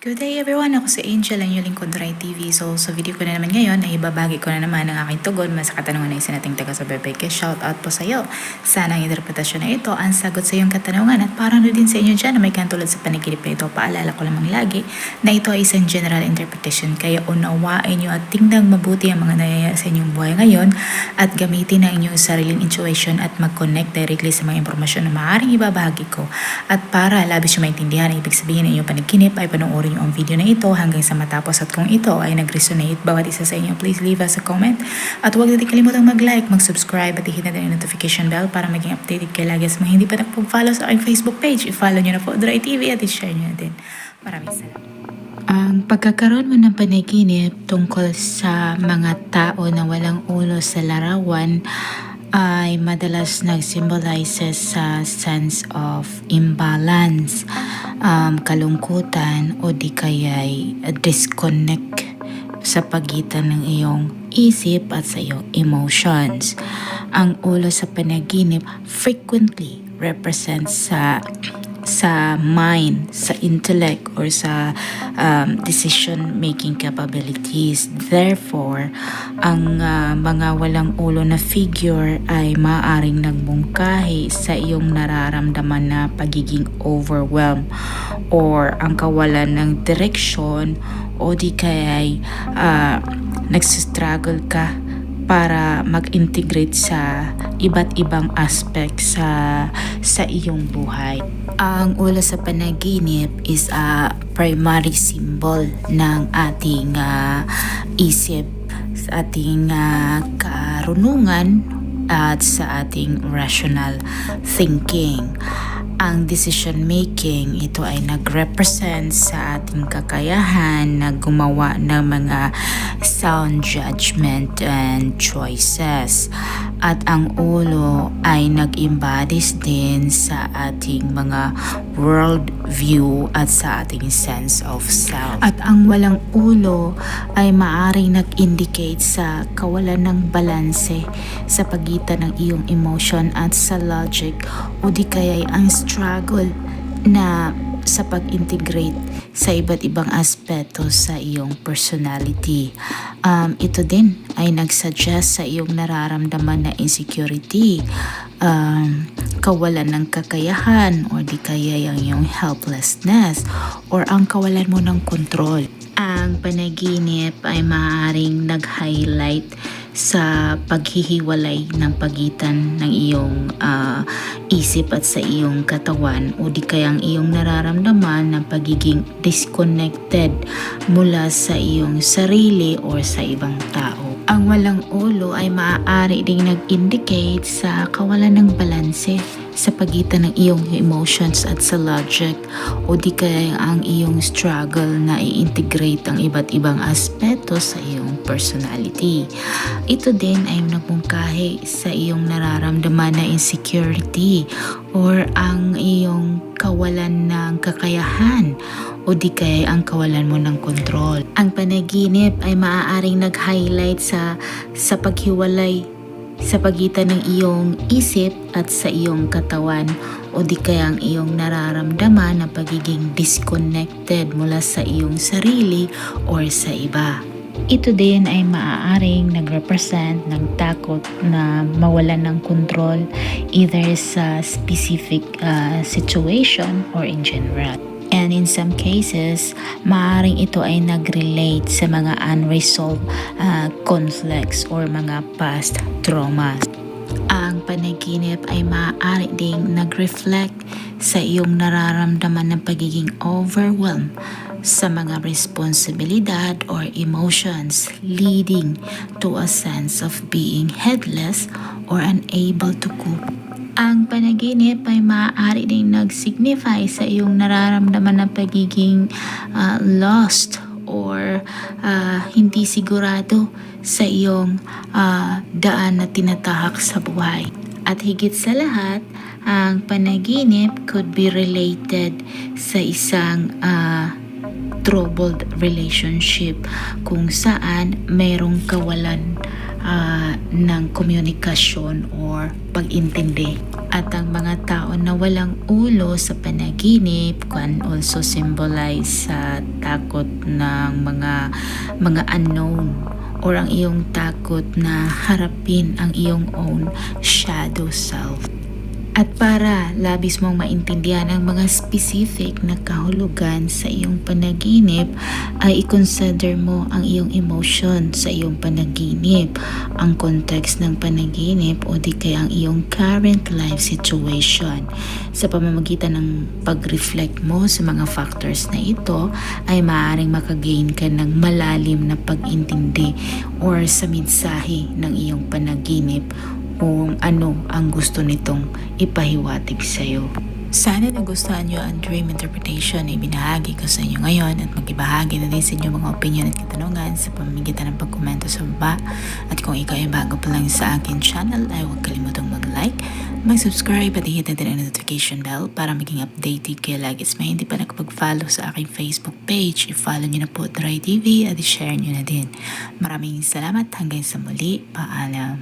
Good day everyone! Ako si Angel, ang yung lingkod Rai TV. So sa video ko na naman ngayon ay ibabagi ko na naman ang aking tugon mas katanungan na isa nating taga sa Bebeke. Shout out po sa iyo. Sana ang interpretasyon na ito ang sagot sa iyong katanungan at para na din sa inyo dyan na may kantulad sa paniginip na ito. Paalala ko lamang lagi na ito ay isang general interpretation kaya unawain nyo at tingnan mabuti ang mga nangyayari sa inyong buhay ngayon at gamitin ang inyong sariling intuition at mag-connect directly sa mga impormasyon na maaaring ibabahagi ko. At para labis yung maintindihan ang ibig sabihin ng inyong panaginip ay panoorin nyo ang video na ito hanggang sa matapos at kung ito ay nag-resonate bawat isa sa inyo, please leave us a comment at huwag natin kalimutang mag-like, mag-subscribe at i-hit na din ang notification bell para maging updated kayo lagi sa mga hindi pa nakapag-follow sa aking Facebook page. I-follow nyo na po Dry TV at i-share nyo na din. Maraming salamat. Ang pagkakaroon mo ng panaginip tungkol sa mga tao na walang ulo sa larawan ay madalas nag-symbolizes sa sense of imbalance, um, kalungkutan o di kaya'y disconnect sa pagitan ng iyong isip at sa iyong emotions. Ang ulo sa panaginip frequently represents sa sa mind, sa intellect, or sa um, decision-making capabilities. Therefore, ang uh, mga walang ulo na figure ay maaring nagbungkahi sa iyong nararamdaman na pagiging overwhelmed or ang kawalan ng direksyon o di kaya ay uh, nagsistruggle ka para mag-integrate sa iba't ibang aspect sa sa iyong buhay. Ang ulo sa panaginip is a primary symbol ng ating uh, isip, sa ating uh, karunungan at sa ating rational thinking ang decision making. Ito ay nag-represent sa ating kakayahan na gumawa ng mga sound judgment and choices. At ang ulo ay nag-embodies din sa ating mga world view at sa ating sense of self. At ang walang ulo ay maaring nag-indicate sa kawalan ng balanse sa pagitan ng iyong emotion at sa logic. O di kaya ang struggle na sa pag-integrate sa iba't ibang aspeto sa iyong personality. Um, ito din ay nagsuggest sa iyong nararamdaman na insecurity, um, kawalan ng kakayahan or di kaya yung iyong helplessness or ang kawalan mo ng control. Ang panaginip ay maaaring nag-highlight sa paghihiwalay ng pagitan ng iyong uh, isip at sa iyong katawan o di kaya ang iyong nararamdaman ng pagiging disconnected mula sa iyong sarili o sa ibang tao. Ang walang ulo ay maaari ding nag-indicate sa kawalan ng balanse sa pagitan ng iyong emotions at sa logic o di kaya ang iyong struggle na i-integrate ang iba't ibang aspeto sa iyong personality. Ito din ay nagmungkahi sa iyong nararamdaman na insecurity or ang iyong kawalan ng kakayahan o di kaya ang kawalan mo ng kontrol. Ang panaginip ay maaaring nag-highlight sa sa paghiwalay sa pagitan ng iyong isip at sa iyong katawan o di kaya ang iyong nararamdaman na pagiging disconnected mula sa iyong sarili or sa iba. Ito din ay maaaring nag-represent ng takot na mawalan ng control either sa specific uh, situation or in general. And in some cases, maaaring ito ay nag-relate sa mga unresolved uh, conflicts or mga past traumas. Ang panaginip ay maaari ding nag-reflect sa iyong nararamdaman ng pagiging overwhelmed sa mga responsibilidad or emotions leading to a sense of being headless or unable to cope ang panaginip ay maaari ding nag-signify sa iyong nararamdaman na pagiging uh, lost or uh, hindi sigurado sa iyong uh, daan na tinatahak sa buhay. At higit sa lahat, ang panaginip could be related sa isang uh, troubled relationship kung saan mayroong kawalan uh, ng komunikasyon or pag-intindi. At ang mga tao na walang ulo sa panaginip can also symbolize sa takot ng mga mga unknown or ang iyong takot na harapin ang iyong own shadow self. At para labis mong maintindihan ang mga specific na kahulugan sa iyong panaginip, ay i-consider mo ang iyong emotion sa iyong panaginip, ang context ng panaginip o di kaya ang iyong current life situation. Sa pamamagitan ng pag-reflect mo sa mga factors na ito, ay maaaring makagain ka ng malalim na pag-intindi or sa mensahe ng iyong panaginip kung ano ang gusto nitong ipahiwatig sa iyo. Sana nagustuhan nyo ang dream interpretation na ibinahagi ko sa inyo ngayon at magibahagi na din sa inyo mga opinion at katanungan sa pamamagitan ng pagkomento sa baba. At kung ikaw ay bago pa lang sa akin channel ay huwag kalimutang mag-like, mag-subscribe at i-hit na din ang notification bell para maging updated kayo lagi sa may hindi pa nakapag-follow sa aking Facebook page. I-follow nyo na po Dry TV at i-share nyo na din. Maraming salamat hanggang sa muli. Paalam.